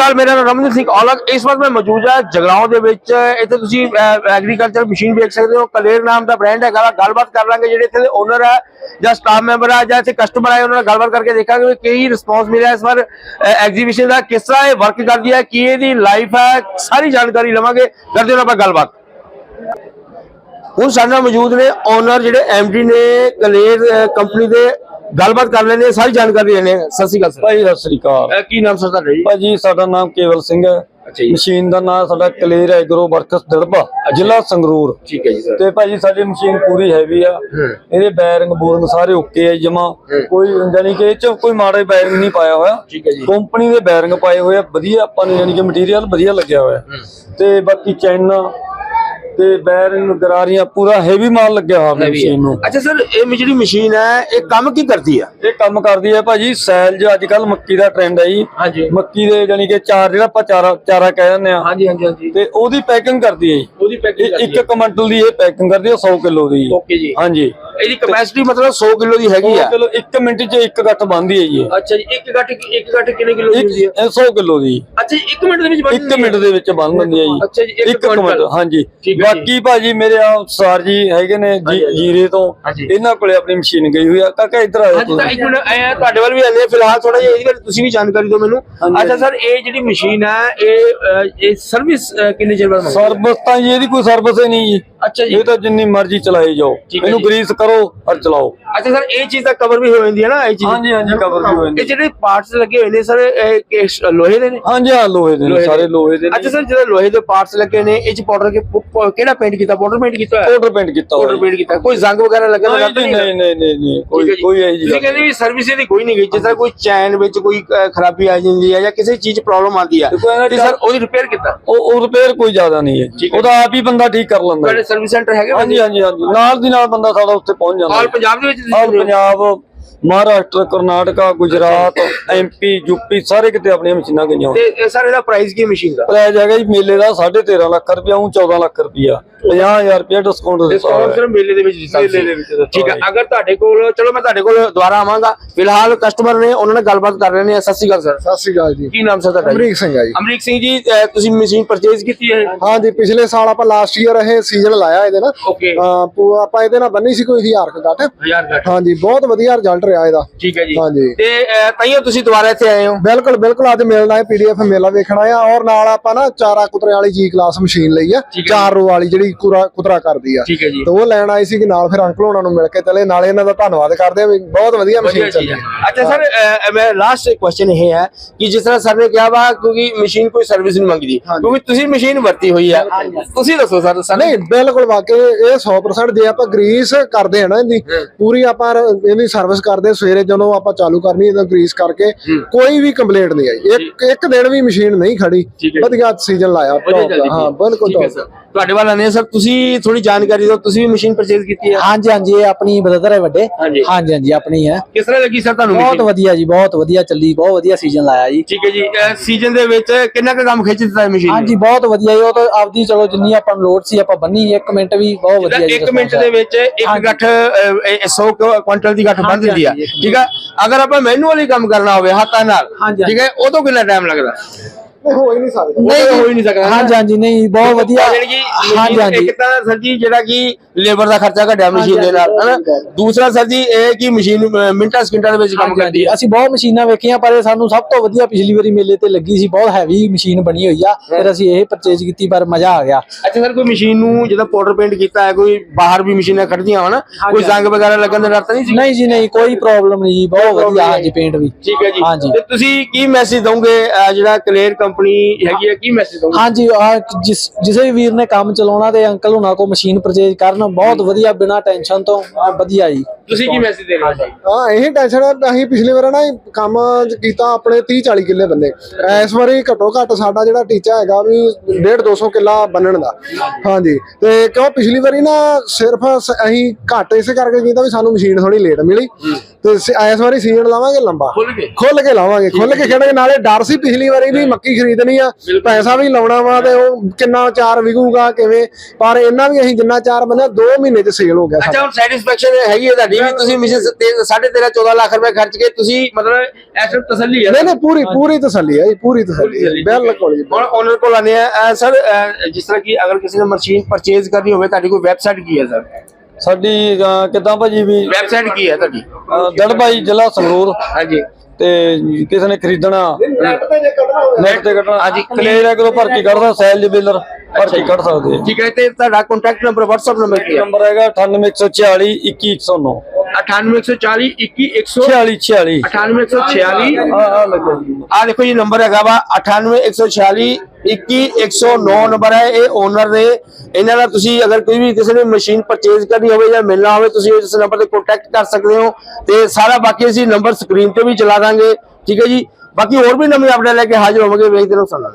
ਅਕਾਲ ਮੇਰਾ ਨਾਮ ਰਮਨਦੀਪ ਸਿੰਘ ਔਲਖ। ਇਸ ਵਕਤ ਮੈਂ ਮੌਜੂਦ ਹਾਂ ਜਗਰਾਉਂ ਦੇ ਵਿੱਚ। ਇੱਥੇ ਤੁਸੀਂ ਐਗਰੀਕਲਚਰ ਮਸ਼ੀਨ ਵੇਖ ਸਕਦੇ ਹੋ। ਕਲੇਰ ਨਾਮ ਦਾ ਬ੍ਰਾਂਡ ਹੈਗਾ ਗੱਲਬਾਤ ਕਰ ਲਾਂਗੇ ਜਿਹੜੇ ਇੱਥੇ ਦੇ ਓਨਰ ਹੈ ਜਾਂ ਸਟਾਫ ਮੈਂਬਰ ਹੈ ਜਾਂ ਇੱਥੇ ਕਸਟਮਰ ਆਏ, ਉਹਨਾਂ ਨਾਲ ਗੱਲਬਾਤ ਕਰਕੇ ਦੇਖਾਂਗੇ ਵੀ ਕੀ ਰਿਸਪੌਂਸ ਮਿਲਿਆ ਇਸ ਵਾਰ ਐਗਜ਼ੀਬਿਸ਼ਨ ਦਾ। ਕਿਸ ਤਰ੍ਹਾਂ ਇਹ ਵਰਕ ਕਰਦੀ ਹੈ, ਕੀ ਇਹਦੀ ਲਾਈਫ ਹੈ, ਸਾਰੀ ਜਾਣਕਾਰੀ ਲਵਾਂਗੇ। ਕਰਦੇ ਹਾਂ ਆਪਾਂ ਗੱਲਬਾਤ। ਹੁਣ ਸਾਡੇ ਨਾਲ ਮੌਜੂਦ ਨੇ ਓਨਰ ਜਿਹੜੇ ਐਮਡੀ ਨੇ, ਕਲੇਰ ਕੰਪਨੀ ਦੇ ਗੱਲਬਾਤ ਕਰ ਲੈਣੇ ਆ, ਸਾਰੀ ਜਾਣਕਾਰੀ ਲੈਣੇ। ਸਤਿ ਸ਼੍ਰੀ ਅਕਾਲ ਸਰ। ਭਾਈ ਸਤਿ ਸ੍ਰੀ ਅਕਾਲ। ਅਹ ਕੀ ਨਾਮ ਸਰ ਤੁਹਾਡਾ ਜੀ? ਭਾਜੀ ਸਾਡਾ ਨਾਮ ਕੇਵਲ ਸਿੰਘ ਹੈ। ਅੱਛਾ ਜੀ। ਮਸ਼ੀਨ ਦਾ ਨਾਮ ਸਾਡਾ ਕਲੇਰ ਐਗਰੋ ਵਰਕਸ ਦੜਬਾ ਜ਼ਿਲ੍ਹਾ ਸੰਗਰੂਰ। ਠੀਕ ਹੈ ਜੀ ਸਰ। ਤੇ ਭਾਜੀ ਸਾਡੀ ਮਸ਼ੀਨ ਪੂਰੀ ਹੈਵੀ ਆ। ਇਹਦੇ ਬੈਰਿੰਗ ਬੋਰਿੰਗ ਸਾਰੇ ਓਕੇ ਆ ਜਮਾ। ਕੋਈ ਜਾਨੀ ਕਿ ਇਹ ਚ ਕੋਈ ਮਾੜਾ ਬੈਰਿੰਗ ਨਹੀਂ ਪਾਇਆ ਹੋਇਆ। ਠੀਕ ਹੈ ਜੀ। ਕੰਪਨੀ ਦੇ ਬੈਰਿੰਗ ਪਾਏ ਹੋਏ ਆ ਵਧੀਆ ਆਪਾਂ ਨੂੰ ਜਾਨੀ ਕਿ ਮਟੀਰੀਅਲ ਵਧੀਆ ਲੱਗਿਆ ਹੋਇਆ। ਤੇ ਬਾਕੀ ਚੈਨ ਤੇ ਬੈਰਿੰਗ ਗਰਾਰੀਆਂ ਪੂਰਾ ਹੈਵੀ ਮਾਲ ਲੱਗਿਆ ਹੋਇਆ ਆਪਣੀ ਮਸ਼ੀਨ ਨੂੰ। ਅੱਛਾ ਸਰ ਇਹ ਮ- ਜਿਹੜੀ ਮਸ਼ੀਨ ਹੈ ਇਹ ਕੰਮ ਕੀ ਕਰਦੀ ਆ? ਇਹ ਕੰਮ ਕਰਦੀ ਹੈ ਭਾਜੀ ਸੈਲ ਜੋ ਅੱਜ ਕੱਲ ਮੱਕੀ ਦਾ ਟ੍ਰੈਂਡ ਹੈ ਜੀ। ਹਾਂਜੀ। ਮੱਕੀ ਦੇ ਜਾਨੀ ਕਿ ਚਾਰ ਜਿਹੜਾ ਆਪਾਂ ਚਾਰਾ ਚਾਰਾ ਕਹਿ ਦਿੰਦੇ ਆ। ਹਾਂਜੀ ਹਾਂਜੀ ਹਾਂਜੀ। ਤੇ ਉਹਦੀ ਪੈਕਿੰਗ ਕਰਦੀ ਹੈ ਜੀ। ਉਹਦੀ ਪੈਕਿੰਗ ਇੱਕ ਕੁਇੰਟਲ ਦੀ ਇਹ ਪੈਕਿੰਗ ਕਰਦੀ ਹੈ 100 ਕਿਲੋ ਦੀ। ਓਕੇ ਜੀ। ਹਾਂਜੀ। ਇਹਦੀ ਕਪੈਸਿਟੀ ਮਤਲਬ 100 ਕਿਲੋ ਦੀ ਹੈਗੀ ਆ। ਕਿਲੋ 1 ਮਿੰਟ 'ਚ ਇੱਕ ਗੱਠ ਬੰਦੀ ਹੈ ਜੀ। ਅੱਛਾ ਜੀ ਇੱਕ ਗੱਠ ਇੱਕ ਗੱਠ ਕਿੰਨੇ ਕਿਲੋ ਦੀ ਹੁੰਦੀ ਆ ਇਹ 100 ਕਿਲੋ ਦੀ। ਅੱਛਾ ਜੀ 1 ਮਿੰਟ ਦੇ ਵਿੱਚ ਬਣ 1 ਮਿੰਟ ਦੇ ਵਿੱਚ ਬਣ ਜਾਂਦੀ ਹੈ ਜੀ। ਅੱਛਾ ਜੀ, ਇੱਕ ਇੱਕ ਕੁਇੰਟਲ। ਮਿੰਟ ਹਾਂਜੀ। ਹੈ। ਬਾਕੀ ਭਾਜੀ ਮੇਰੇ ਆ ਸਰ ਜੀ ਹੈਗੇ ਨੇ ਜੀਰੇ ਤੋਂ। ਇਹਨਾਂ ਕੋਲੇ ਆਪਣੀ ਮਸ਼ੀਨ ਗਈ ਹੋਈ ਆ। ਕਾਕਾ ਇੱਧਰ ਆਓ ਹਾਂਜੀ ਤਾਂ ਇੱਕ ਮਿੰਟ ਐ ਤੁਹਾਡੇ ਵੱਲ ਵੀ ਆਨੇ ਫਿਲਹਾਲ ਥੋੜਾ ਜਿਹਾ ਇਹਦੀ ਬਾਰੇ ਤੁਸੀਂ ਵੀ ਜਾਣਕਾਰੀ ਦਿਓ ਮੈਨੂੰ। ਅੱਛਾ ਸਰ ਇਹ ਜਿਹੜੀ ਮਸ਼ੀਨ ਹੈ ਇਹ ਇਹ ਸਰਵਿਸ ਕਿੰਨੇ ਚਿਰ ਬਾਅਦ ਹੈ? ਸਰਵਿਸ ਤਾਂ ਜੀ ਇਹਦੀ ਕੋਈ ਸਰਵਿਸ ਹੀ ਨਹੀਂ ਜੀ। ਅੱਛਾ ਜੀ। ਇਹ ਤਾਂ ਜਿੰਨੀ ਮਰਜ਼ੀ ਚਲਾਈ ਜਾਓ। ਹੈ ਇਹਨੂੰ। ਗਰੀਸ ਕਰੋ ਔਰ ਚਲਾਓ। ਅੱਛਾ ਸਰ ਇਹ ਚੀਜ਼ ਤਾਂ ਕਵਰ ਵੀ ਹੋ ਜਾਂਦੀ ਹੈ ਨਾ ਇਹ ਚੀਜ਼। ਹਾਂਜੀ ਹਾਂਜੀ ਕਵਰ ਵੀ ਹੋ ਜਾਂਦੀ ਇਹ ਜਿਹੜੇ ਪਾਰਟਸ ਲੱਗੇ ਹੋਏ ਨੇ ਸਰ ਇਹ ਲੋਹੇ ਦੇ ਨੇ? ਹਾਂਜੀ ਹਾਂ ਲੋਹੇ ਦੇ ਨੇ ਸਾਰੇ ਲੋਹੇ ਦੇ ਅੱਛਾ ਸਰ ਜਿਹੜੇ ਲੋਹੇ ਦੇ ਪਾਰਟਸ ਲੱਗੇ ਨੇ ਇਹ ਚ ਪਾਊਡਰ ਕਿਹੜਾ ਪੇਂਟ ਕੀਤਾ? ਪਾਊਡਰ ਪੇਂਟ ਕੀਤਾ ਹੋਇਆ? ਪਾਊਡਰ ਪੇਂਟ ਕੀਤਾ ਪਾਊਡਰ ਹੋਇਆ ਪੇਂਟ ਕੀਤਾ। ਕੋਈ ਜ਼ੰਗ ਵਗੈਰਾ ਲੱਗਾ ਤਾਂ ਨਹੀਂ ਜੀ, ਨਹੀਂ ਨਹੀਂ ਨਹੀਂ। ਕੋਈ ਕੋਈ ਇਹੀ ਗੱਲ ਕਹਿੰਦੇ ਵੀ ਸਰਵਿਸ ਇਹਦੀ ਕੋਈ ਨਹੀਂ ਗਈ। ਜਿਸ ਤਰ੍ਹਾਂ ਕੋਈ ਚੈਨ ਵਿੱਚ ਕੋਈ ਖਰਾਬੀ ਆ ਜਾਂਦੀ ਹੈ ਜਾਂ ਕਿਸੇ ਚੀਜ਼ ਪ੍ਰੋਬਲਮ ਆਉਂਦੀ ਹੈ ਤੇ ਸਰ ਉਹਦੀ ਰਿਪੇਅਰ ਕੀਤਾ। ਉਹ ਉਹ ਰਿਪੇਅਰ ਕੋਈ ਜ਼ਿਆਦਾ ਨਹੀਂ ਹੈ। ਉਹਦਾ ਆਪ ਹੀ ਬੰਦਾ ਠੀਕ ਕਰ ਲੈਂਦਾ ਤੁਹਾਡੇ ਸਰਵਿਸ ਸੈਂਟਰ ਹੈਗੇ ਹਾਂਜੀ ਹਾਂਜੀ ਹਾਂਜੀ। ਨਾਲ ਦੀ ਨਾਲ ਬੰਦਾ ਸਾਡਾ ਉੱਥੇ ਪਹੁੰਚ ਜਾਂਦਾ ਆਲ ਪੰਜਾਬ ਦੇ ਵਿੱਚ all? Punjab Maharashtra Karnataka Gujarat MP UP ਸਾਰੇ ਕਿਤੇ ਆਪਣੀਆਂ ਮਸ਼ੀਨਾਂ ਗਈਆਂ ਤੇ ਸਰ ਇਹਦਾ ਪ੍ਰਾਈਸ ਕੀ ਮਸ਼ੀਨ ਦਾ? ਪ੍ਰਾਈਜ਼ ਹੈਗਾ ਜੀ ਮੇਲੇ ਦਾ 13.5 ਲੱਖ ਰੁਪਇਆ ਉਹ 14 ਲੱਖ ਰੁਪਇਆ। 50000 ਰੁਪਇਆ ਡਿਸਕਾਊਂਟ ਡਿਸਕਾਊਂਟ ਸਿਰਫ ਮੇਲੇ ਦੇ ਵਿੱਚ ਦਿੱਤਾ ਮੇਲੇ ਦੇ ਵਿੱਚ ਦਿੱਤਾ ਠੀਕ ਹੈ। ਅਗਰ ਤੁਹਾਡੇ ਕੋਲ ਚਲੋ ਮੈਂ ਤੁਹਾਡੇ ਕੋਲ ਦੁਬਾਰਾ ਆਵਾਂਗਾ। ਫਿਲਹਾਲ ਕਸਟਮਰ ਨੇ ਉਹਨਾਂ ਨਾਲ ਗੱਲਬਾਤ ਕਰ ਰਹੇ ਨੇ। ਸਤਿ ਸ਼੍ਰੀ ਅਕਾਲ ਸਰ। ਸਤਿ ਸ਼੍ਰੀ ਅਕਾਲ ਜੀ। ਕੀ ਨਾਮ ਸਰ ਤੁਹਾਡਾ? ਅਮਰੀਕ ਸਿੰਘ ਆ ਜੀ। ਅਮਰੀਕ ਸਿੰਘ ਜੀ ਤੁਸੀਂ ਮਸ਼ੀਨ ਪਰਚੇਜ਼ ਕੀਤੀ ਹੈ? ਹਾਂ ਜੀ ਪਿਛਲੇ ਸਾਲ ਆਪਾਂ ਲਾਸਟ ਈਅਰ ਇਹ ਸੀਜ਼ਨ ਲਾਇਆ ਇਹਦੇ ਨਾਲ। ਓਕੇ ਹਾਂ, ਆਪਾਂ ਇਹਦੇ ਨਾਲ ਬੰਨੀ ਸੀ ਕੋਈ 1000 ਕੁ ਗੱਠ। ਹਜ਼ਾਰ ਘੱਟ ਹਾਂ ਜੀ ਬਹੁਤ ਵਧੀਆ ਰਿਜ਼ਲਟ ਰਿਹਾ ਇਹਦਾ। ਠੀਕ ਹੈ ਜੀ। ਹਾਂਜੀ। ਤੇ ਤਾਈਓ ਤੁਸੀਂ ਦੁਬਾਰਾ ਇੱਥੇ ਆਏ ਹੋ? ਬਿਲਕੁਲ ਬਿਲਕੁਲ ਅੱਜ ਮਿਲਣਾ ਹੈ ਪੀਡੀਐਫ ਮੇਲਾ ਵੇਖਣਾ ਆ ਔਰ ਨਾਲ ਆਪਾਂ ਨਾ ਚਾਰਾ ਕੁਤਰੇ ਵਾਲੀ ਜੀ ਕਲਾਸ ਮਸ਼ੀਨ ਲਈ ਆ ਚਾਰ ਰੋ ਵਾਲੀ ਜਿਹੜੀ ਕੁਤਰਾ ਕਰਦੀ ਆ। ਠੀਕ ਹੈ ਜੀ। ਤੇ ਉਹ ਲੈਣ ਆਈ ਸੀ ਕਿ ਨਾਲ ਫਿਰ ਅੰਕਲ ਹੋਣਾ ਨੂੰ ਮਿਲ ਕੇ ਚਲੇ ਨਾਲੇ ਇਹਨਾਂ ਦਾ ਧੰਨਵਾਦ ਕਰਦੇ ਆ ਬਹੁਤ ਵਧੀਆ ਮਸ਼ੀਨ ਚੱਲੀ ਅੱਛਾ ਸਰ ਮੈਂ ਲਾਸਟ ਕੁਐਸਚਨ ਇਹ ਹੈ ਕਿ ਜਿਸ ਤਰ੍ਹਾਂ ਸਰ ਨੇ ਕਿਹਾ ਵਾ ਕਿਉਂਕਿ ਮਸ਼ੀਨ ਕੋਈ ਸਰਵਿਸ ਨਹੀਂ ਮੰਗਦੀ ਕਿਉਂਕਿ ਤੁਸੀਂ ਮਸ਼ੀਨ ਵਰਤੀ ਹੋਈ ਹੈ ਤੁਸੀਂ ਦੱਸੋ ਸਰ ਸਰ ਨਹੀਂ ਬਿਲਕੁਲ ਵਾਕਈ ਇਹ 100% ਜੇ ਆਪਾਂ ਗਰੀਸ ਕਰਦੇ ਆ ਨਾ ਇਹਦੀ ਪੂਰੀ ਆਪਾਂ ਇਹਦੀ ਸਰਵਿਸ ਕਰਦੇ ਸਵੇਰੇ ਜਦੋਂ ਆਪਾਂ ਚਾਲੂ ਕਰਨੀ ਇਹਦਾ ਗਰੀਸ ਕਰਕੇ ਕੋਈ ਵੀ ਕੰਪਲੇਂਟ ਨਹੀਂ ਆਈ ਇੱਕ ਇੱਕ ਦਿਨ ਵੀ ਮਸ਼ੀਨ ਨਹੀਂ ਖੜੀ। ਵਧੀਆ ਸੀਜ਼ਨ ਲਾਇਆ ਹਾਂ ਬਿਲਕੁਲ ਠੀਕ ਹੈ top ਸਰ ਤੁਹਾਡੇ ਵੱਲ ਆਨੇ ਸਰ ਤੁਸੀਂ ਥੋੜੀ ਜਾਣਕਾਰੀ ਦਿਓ ਤੁਸੀਂ ਵੀ ਮਸ਼ੀਨ ਪਰਚੇਜ਼ ਕੀਤੀ ਹੈ ਹਾਂਜੀ ਹਾਂਜੀ ਇਹ ਆਪਣੀ ਬ੍ਰਦਰ ਹੈ ਵੱਡੇ ਹਾਂਜੀ ਹਾਂਜੀ ਹਾਂਜੀ ਆਪਣੀ ਹੈ ਕਿਸ ਤਰ੍ਹਾਂ ਲੱਗੀ ਸਰ ਤੁਹਾਨੂੰ ਬਹੁਤ ਵਧੀਆ ਜੀ ਬਹੁਤ ਵਧੀਆ ਚੱਲੀ ਬਹੁਤ ਵਧੀਆ ਸੀਜ਼ਨ ਲਾਇਆ ਜੀ। ਠੀਕ ਹੈ ਜੀ ਸੀਜ਼ਨ ਦੇ ਵਿੱਚ ਕਿੰਨਾ ਕੁ ਕੰਮ ਖਿੱਚ ਦਿੱਤਾ ਹੈ ਮਸ਼ੀਨ ਹਾਂਜੀ ਬਹੁਤ ਵਧੀਆ ਜੀ ਉਹ ਤਾਂ ਆਪਦੀ ਚਲੋ ਜਿੰਨੀ ਆਪਾਂ ਲੋੜ ਸੀ ਆਪਾਂ ਬੰਨੀ ਇੱਕ ਮਿੰਟ ਵੀ ਬਹੁਤ ਵਧੀਆ ਜੀ ਇੱਕ ਮਿੰਟ response ਦੇ ਵਿੱਚ ਇੱਕ। ਗੱਠ 100 ਕੁਇੰਟਲ ਦੀ ਗੱਠ ਹਾਂਜੀ, ਦਿੰਦੀ ਆ। ਠੀਕ ਆ? ਅਗਰ ਆਪਾਂ ਮੈਨੂਅਲੀ ਕੰਮ ਕਰਨਾ ਹੋਵੇ ਹੱਥਾਂ ਨਾਲ ਠੀਕ ਹੈ? ਉਹ ਤੋਂ ਕਿੰਨਾ ਟਾਈਮ ਲੱਗਦਾ? ਇਹ ਹੋ ਹੀ ਨਹੀਂ ਸਕਦਾ। ਤਾਂ ਹੋ ਹੀ ਨਹੀਂ ਸਕਦਾ ਨਾ। ਹਾਂਜੀ ਹਾਂਜੀ ਨਹੀਂ ਬਹੁਤ ਵਧੀਆ। ਹਾਂਜੀ ਹਾਂਜੀ ਇੱਕ ਤਾਂ ਸਰ ਜੀ ਜਿਹੜਾ ਕਿ ਲੇਬਰ ਦਾ ਖਰਚਾ ਘਟਿਆ ਮਸ਼ੀਨ ਦੇ ਨਾਲ ਹਨਾ? ਦੂਸਰਾ ਸਰ ਜੀ ਇਹ ਕਿ ਮਸ਼ੀਨ ਮਿੰਟਾਂ ਸਕਿੰਟਾਂ ਦੇ ਵਿੱਚ ਕੰਮ ਕਰਦੀ ਹੈ। ਅਸੀਂ ਬਹੁਤ ਮਸ਼ੀਨਾਂ ਵੇਖੀਆਂ ਪਰ ਇਹ ਸਾਨੂੰ ਸਭ ਤੋਂ ਵਧੀਆ ਪਿਛਲੀ ਵਾਰੀ ਮੇਲੇ ਤੇ ਲੱਗੀ ਸੀ ਬਹੁਤ ਹੈਵੀ ਮਸ਼ੀਨ ਬਣੀ ਹੋਈ ਆ। ਫਿਰ ਅਸੀਂ ਇਹ ਪਰਚੇਜ ਕੀਤੀ ਪਰ ਮਜ਼ਾ ਆ ਗਿਆ। ਅੱਛਾ ਸਰ ਕੋਈ ਮਸ਼ੀਨ ਨੂੰ ਜਿਹਦਾ ਪਾਊਡਰ ਪੇਂਟ ਕੀਤਾ ਹੈ ਕੋਈ ਬਾਹਰ ਵੀ ਮਸ਼ੀਨਾਂ ਖੜਦੀਆਂ ਹਨਾ ਕੋਈ ਜ਼ੰਗ ਵਗੈਰਾ ਲੱਗਣ ਦਾ ਡਰ ਤਾਂ ਨਹੀਂ ਸੀ? ਨਹੀਂ ਜੀ ਨਹੀਂ ਕੋਈ ਪ੍ਰੋਬਲਮ ਨਹੀਂ ਜੀ ਬਹੁਤ ਵਧੀਆ ਹਾਂਜੀ ਪੇਂਟ ਵੀ। ਠੀਕ ਹੈ ਜੀ। ਹਾਂਜੀ। ਤੇ ਤੁਸੀਂ ਕੀ ਮੈਸੇਜ ਦੋਗੇ ਜਿਹੜਾ ਕਲੇਰ ਕੰਪਨੀ ਹੈਗੀ ਹੈ ਕੀ ਮੈਸੇਜ ਦੋਗੇ ਹਾਂਜੀ ਆ ਜਿਸ ਜਿਸੇ ਵੀ ਵੀਰ ਨੇ ਕੰਮ ਚਲਾਉਣਾ ਤੇ ਅੰਕਲ ਹੁਣਾਂ ਕੋ ਮਸ਼ੀਨ ਪਰਚੇਜ ਕਰਨ ਬਹੁਤ ਵਧੀਆ ਬਿਨਾ ਟੈਨਸ਼ਨ ਤੋਂ ਆਹ ਵਧੀਆ ਜੀ। ਤੁਸੀਂ ਕੀ ਮੈਸੇਜ ਦੇ ਰਹੇ ਹੋ ਇਹੀ ਟੈਨਸ਼ਨ ਆ ਅਸੀਂ ਪਿਛਲੇ ਵਾਰ ਨਾ ਕੰਮ ਕੀਤਾ ਆਪਣੇ 30 40 ਕਿੱਲੇ ਬੰਦੇ। ਇਸ ਵਾਰੀ ਘੱਟੋ ਘੱਟ ਸਾਡਾ ਜਿਹੜਾ ਟੀਚਾ ਹੈਗਾ ਵੀ 1.5 200 ਕਿੱਲਾ ਬੰਨਣ ਦਾ। ਹਾਂਜੀ ਤੇ ਕਿਉਂ ਪਿਛਲੀ ਵਾਰੀ ਨਾ ਸਿਰਫ ਅਸੀਂ ਘੱਟ ਇਸੇ ਕਰਕੇ ਕੀਤਾ ਵੀ ਸਾਨੂੰ ਮਸ਼ੀਨ ਥੋੜੀ ਲੇਟ ਮਿਲੀ। ਤੇ ਇਸ ਵਾਰੀ ਸੀਜ਼ਨ ਲਾਵਾਂਗੇ ਲੰਬਾ। ਖੁੱਲ ਕੇ। ਖੁੱਲ ਕੇ ਲਾਵਾਂਗੇ ਖੁੱਲ ਕੇ ਖੇਡਾਂਗੇ ਨਾਲੇ ਡਰ ਸੀ ਪਿਛਲੀ ਵਾਰੀ ਵੀ ਮੱਕੀ ਖਰੀਦਣੀ ਆ ਪੈਸਾ ਵੀ ਲਾਉਣਾ ਵਾ ਤੇ ਉਹ ਕਿੰਨਾ ਚਾਰ ਵਿਕੂਗਾ ਕਿਵੇਂ? ਪਰ ਇਹਨਾਂ ਵੀ ਅਸੀਂ ਜਿੰਨਾ ਚਾਰ ਬੰਦੇ 2 ਮਹੀਨੇ ਚ ਸੇਲ ਹੋ ਗਿਆ ਅੱਛਾ ਹੁਣ ਸੈਟੀਸਫੈਕਸ਼ਨ ਹੈਗੀ ਹੈ ਤੁਹਾਡੀ ਵੀ ਤੁਸੀਂ ਮਿਸ਼ਨ 13.5 14 ਲੱਖ ਰੁਪਏ ਖਰਚ ਕੇ ਤੁਸੀਂ ਮਤਲਬ ਐਸ ਤਸੱਲੀ ਹੈ ਨਹੀਂ ਨਹੀਂ ਪੂਰੀ ਪੂਰੀ ਤਸੱਲੀ ਹੈ ਜੀ ਪੂਰੀ ਤਸੱਲੀ ਹੈ ਬਿਲਕੁਲ ਜੀ ਹੁਣ ਓਨਰ ਕੋਲ ਆਨੇ ਆ ਸਰ ਜਿਸ ਤਰ੍ਹਾਂ ਕਿ ਅਗਰ ਕਿਸੇ ਨੇ ਮਸ਼ੀਨ ਪਰਚੇਜ਼ ਕਰਨੀ ਹੋਵੇ ਤੁਹਾਡੀ ਕੋਈ ਵੈਬਸਾਈਟ ਕੀ ਹੈ ਸਰ? ਸਾਡੀ ਕਿੱਦਾਂ ਭਾਜੀ ਵੀ ਵੈਬਸਾਈਟ ਕੀ ਹੈ ਤੁਹਾਡੀ? ਦੜਬਾਈ ਜ਼ਿਲ੍ਹਾ ਸੰਗਰੂਰ। ਹਾਂਜੀ। ਤੇ ਕਿਸੇ ਨੇ ਖਰੀਦਣਾ। ਨੈਟ ਤੇ ਜੇ ਕੱਢਣਾ। ਹੋਵੇ ਨੈਟ ਤੇ ਕੱਢਣਾ ਹਾਂਜੀ। ਕਲੀਅਰ ਹੈ ਕਿਲੋ ਭਰ ਕੇ ਕੱਢਦਾ ਸੈਲ ਬਿਲਰ ਭਰ ਕੇ ਕੱਢ ਸਕਦੇ ਆ ਠੀਕ ਹੈ ਤੇ ਤੁਹਾਡਾ ਕੰਟੈਕਟ ਨੰਬਰ WhatsApp ਨੰਬਰ ਕੀ ਹੈ? ਨੰਬਰ ਹੈਗਾ 98140 21109 98140 21100 46 46 98146 ਆ ਦੇਖੋ ਜੀ ਨੰਬਰ ਹੈਗਾ ਵਾ 98146 21109 ਨੰਬਰ ਹੈ, ਇਹ ਓਨਰ ਦੇ। ਇਹਨਾਂ ਦਾ ਤੁਸੀਂ ਅਗਰ ਕੋਈ ਵੀ ਕਿਸੇ ਨੇ ਮਸ਼ੀਨ ਪਰਚੇਜ਼ ਕਰਨੀ ਹੋਵੇ ਜਾਂ ਮਿਲਣਾ ਹੋਵੇ, ਤੁਸੀਂ ਇਸ ਨੰਬਰ ਤੇ ਕੰਟੈਕਟ ਕਰ ਸਕਦੇ ਹੋ। ਤੇ ਸਾਰਾ ਬਾਕੀ ਅਸੀਂ ਨੰਬਰ ਸਕਰੀਨ ਤੇ ਵੀ ਚਲਾ ਦਾਂਗੇ। ਠੀਕ ਹੈ ਜੀ? ਬਾਕੀ ਹੋਰ ਵੀ ਨਵੀਂ ਅਪਡੇਟ ਲੈ ਕੇ ਹਾਜ਼ਰ ਹੋਵਾਂਗੇ। ਵੇਖਦੇ ਰਹੋ ਸਾਡਾ